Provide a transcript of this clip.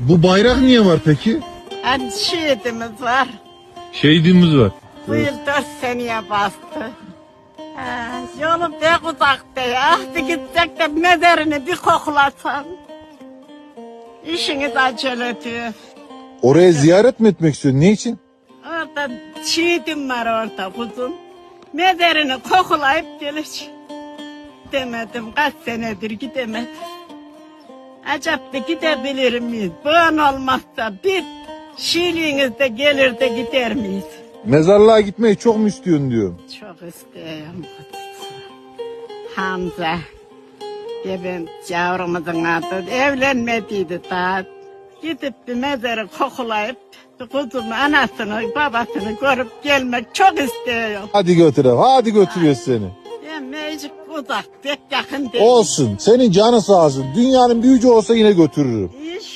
Bu bayrak niye var peki? Hani şehidimiz var. Şehidimiz var. Bu yıl dört seneye bastı. Ha, yolum pek uzakta ya. Bir gitsek de mezarını bir koklasan. İşiniz acele diyor. Oraya ziyaret mi etmek istiyorsun? Ne için? Orada şehidim var orada kuzum. Mezarını koklayıp gelir. Demedim kaç senedir gidemedim. Acaba da gidebilir miyiz? Bugün olmazsa bir şiirliğinizde gelir de gider miyiz? Mezarlığa gitmeyi çok mu istiyorsun diyorum. Çok istiyorum. Hamza. Gebin yavrumuzun adı evlenmediydi daha. Gidip bir mezarı kokulayıp kuzumu, anasını, babasını görüp gelmek çok istiyorum. Hadi götürelim. Hadi götürüyoruz seni. Uzak, pek yakın değil. Olsun. Senin canı sağ olsun. Dünyanın büyücü olsa yine götürürüm. İnşallah.